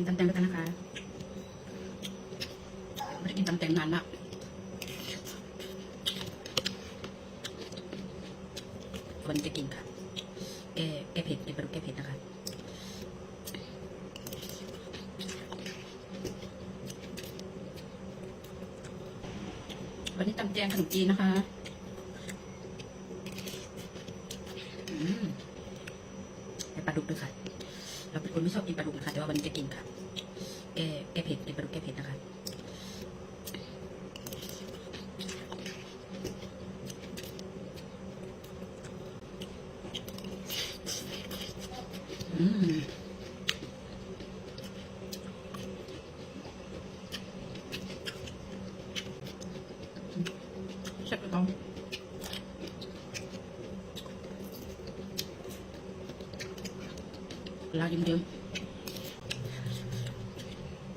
กินตำแตงด้วยกันนะคะไม่ได้กินตำแตงนานละวันนี้จะกินค่ะ แก้แก้เผ็ดกินปลาดุกแก้เผ็ดนะคะวันนี้ตำแจงขนมจีนนะคะ อืมแต่ปลาดุกด้วยค่ะ เป็นคนไม่ชอบกินปลาดุกนะคะ แต่ว่าวันนี้จะกินค่ะ แก้แก้เผ็ดกินปลาดุกแก้เผ็ดนะคะอืมแซ่บไปต้อง ลาเยิ้มๆ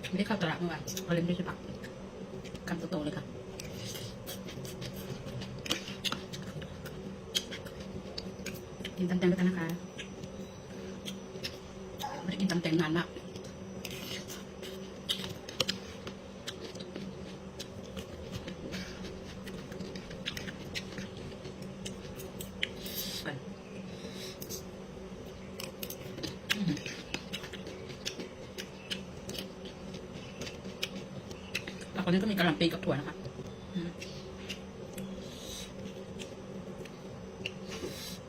ไม่ได้เข้าตลาดเมื่อวานเราเล่นด้วยใช่ปะกำโตๆเลยค่ะกินตำแตงด้วยกันนะคะไม่ได้กินตำแตงนานละไปอืม แล้วคนนี้ก็มีกระหล่ำปีกับถั่วนะคะ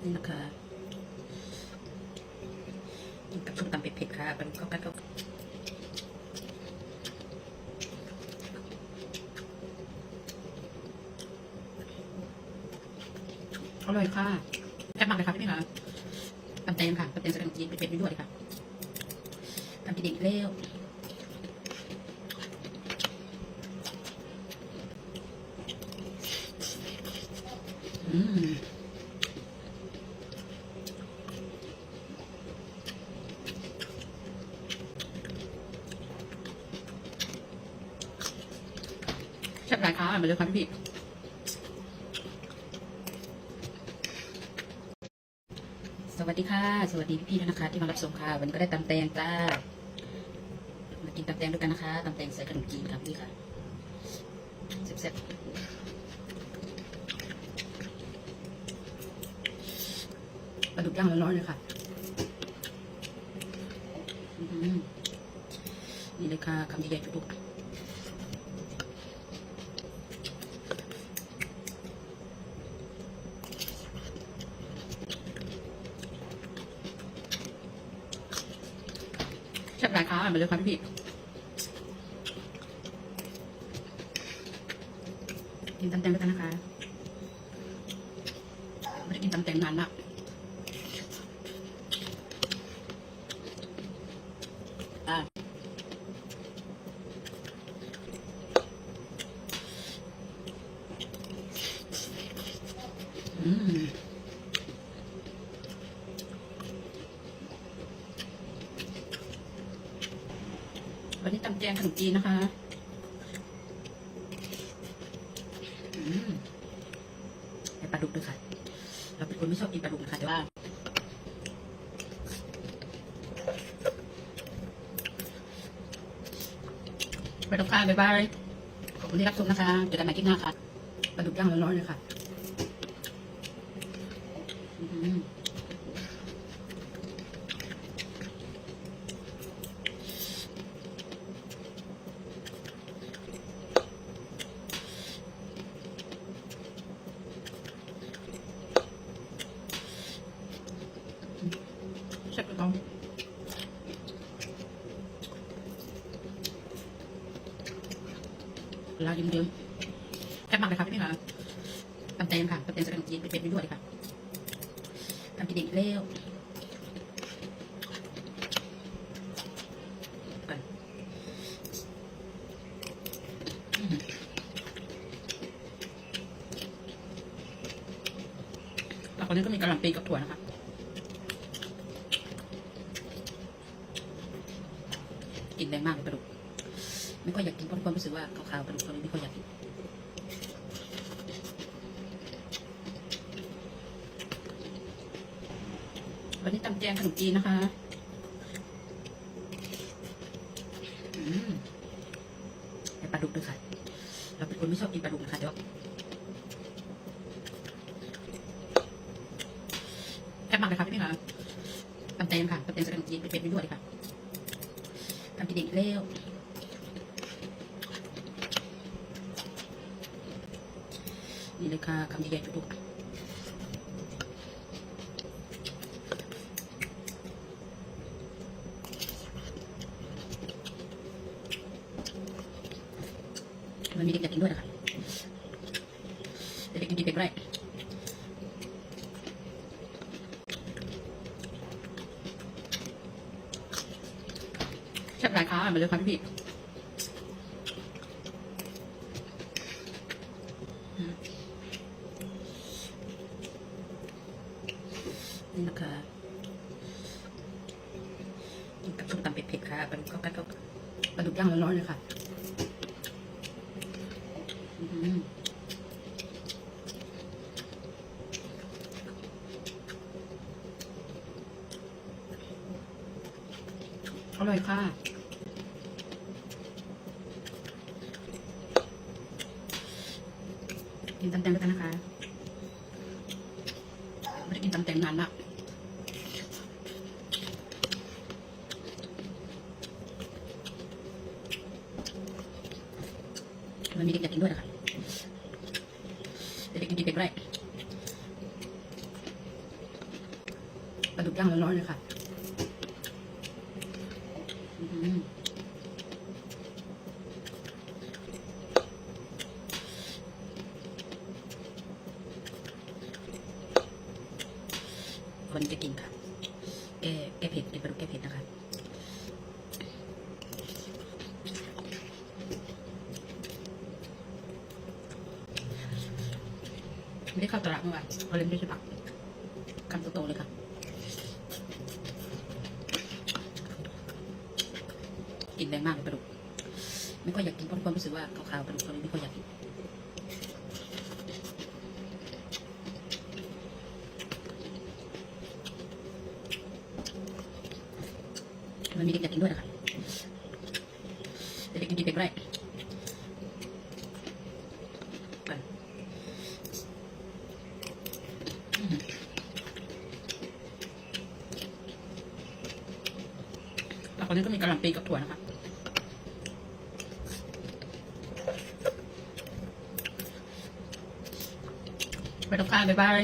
นี่นะคะกับส้มตำเผ็ดๆค่ะเป็นก็กัดก็อร่อยค่ะแซ่บมากเลยค่ะพี่พี่ค่ะตำแตงค่ะตำแตงใส่ขนมจีนเป็นๆไปด้วยเลยค่ะทำกินเองอีกแล้ว แซ่บหลายค้ามาเลยครับพี่สวัสดีค่ะ สวัสดีพี่ๆด้วยนะคะที่มารับชมค่ะ วันนี้ก็ได้ตำแตงจ้ามากินตำแตงด้วยกันนะคะตำแตงใส่ขนมจีนครับพี่ค่ะแซ่บๆ ปลาดุกย่างร้อนๆเลยค่ะนี่เลยค่ะคำใหญ่ๆจุกๆแซ่บหลายค้ามาเลยครับพี่กินตำแตงด้วยกันนะคะไม่ได้กินตำแตงนานละ วันนี้ตำแจงขนมจีนนะคะอืมแต่ปลาดุกด้วยค่ะ เราเป็นคนไม่ชอบกินปลาดุกนะคะแต่ว่าไปต้องการบ๊ายบาย ขอบคุณที่รับชมนะคะ เจอกันใหม่คลิปหน้าค่ะปลาดุกย่างร้อนๆเลยค่ะอืม แซ่บไปต้อง ลาเยิ้มๆแซ่บมากเลยค่ะพี่ค่ะตำแตงค่ะตำแตงใส่ขนมจีนเป็นไปด้วยค่ะทำกินเองอีกแล้วแล้วคนนี้ก็มีกระหล่ำปีกับถั่วนะคะกินแรงมากเลยปลาดุก ไม่ค่อยอยากกินเพราะมีความรู้สึกว่าขาวๆกระดูกเขาไม่ค่อยอยากกินวันนี้ตำแจงขนมจีนนะคะไอปลาดุกด้วยค่ะ เราเป็นคนไม่ชอบกินปลาดุกนะคะเดี๋ยวแอบมากเลยครับพี่หค่ะตำแจงค่ะตำแจงใส่ขนมจีนเป็นไปด้วยค่ะ นี่เลยค่ะคำใหญ่ๆจุกมันมีเด็กอยากกินด้วยนะคะเด็กๆกินดีเป็นไรแซ่บหลายค้ามาเลยค่ะพี่ๆอืมนี่นะคะ กินกับส้มตำเผ็ดๆค่ะปลาดุกก็กัดก็ปลาดุกย่างร้อนๆเลยค่ะอร่อยค่ะกินตำแตงกันนะคะไม่ได้กินตำแตงนานละมันมีเด็ กินด้วยนะคะเด็กกินดีเป็นไรปลาดุกย่างร้อนๆเลยค่ะอืมวันจะกินค่ะ แก้แก้เผ็ดกินปลาดุกแก้เผ็ดนะคะ ไม่ได้เข้าตลาดเมื่อวานเขาเลยไม่ได้ซื้อผักคำโตๆเลยค่ะกินแรงมากเลยปลาดุกไม่ค่อยอยากกินเพราะความรู้สึกว่าขาวๆปลาดุกเขาเลยไม่ค่อยอยากกินมันมีเด็กอยากกินด้วยนะคะเด็กกินดีเป็นไรไป แล้วคนนี้ก็มีกระหล่ำปีกับถั่วนะคะ ไปตบค่ะบ๊ายบาย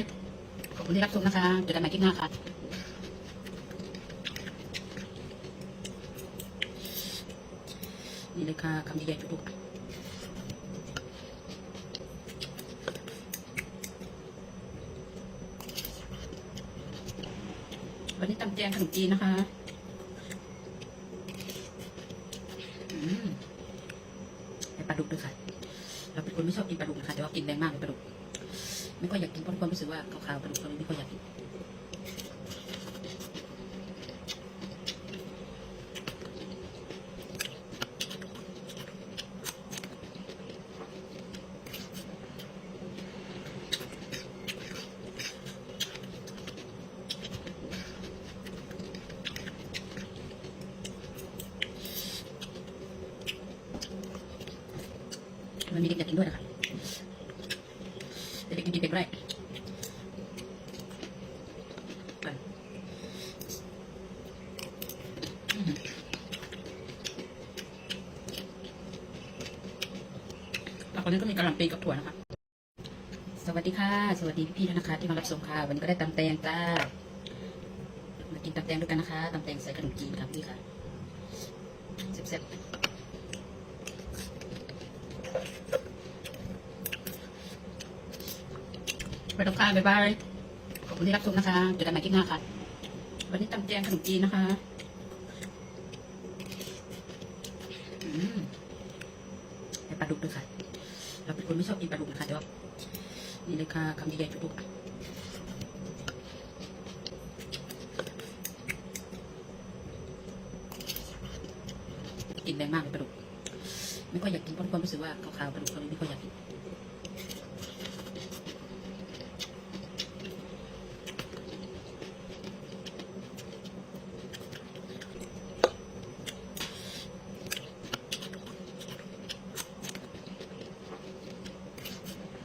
ขอบคุณที่รับชมนะคะเจอกันใหม่คลิปหน้าค่ะนี่เลยค่ะคำใหญ่ๆจุกๆวันนี้ตำแจงขนมจีนนะคะ อืมแต่ปลาดุกด้วยค่ะ เราเป็นคน ไม่ชอบกินปลาดุกนะคะแต่ว่ากินแรงมากเลยปลาดุกไม่ค่อยอยากกินเพราะความรู้สึกว่าขาวๆปลาดุกเราไม่ค่อยอยากกินมันมีเด็กอยากกิน ด้วยนะคะเด็กกินดีเป็นไรไปอืมแล้วคนนี้ก็มีกระหล่ำปีกับถั่วนะคะสวัสดีค่ะ สวัสดีพี่ๆด้วยนะคะที่มารับชมค่ะ วันนี้ก็ได้ตำแตงจ้า มากินตำแตงด้วยกันนะคะตำแตงใส่ขนมจีนค่ะพี่ค่ะแซ่บๆ ไปตบค่ะบ๊ายบาย ขอบคุณที่รับชมนะคะ เจอกันใหม่คลิปหน้าค่ะ วันนี้ตำแจงขนมจีนนะคะอืมแต่ปลาดุกด้วยค่ะ เราเป็นคนไม่ชอบกินปลาดุกนะคะแต่ว่านี่เลยค่ะคำใหญ่ๆจุกๆกินแรงมากเลยปลาดุก ไม่ค่อยอยากกินเพราะความรู้สึกว่าขาวๆปลาดุกเราไม่ค่อยอยากกิน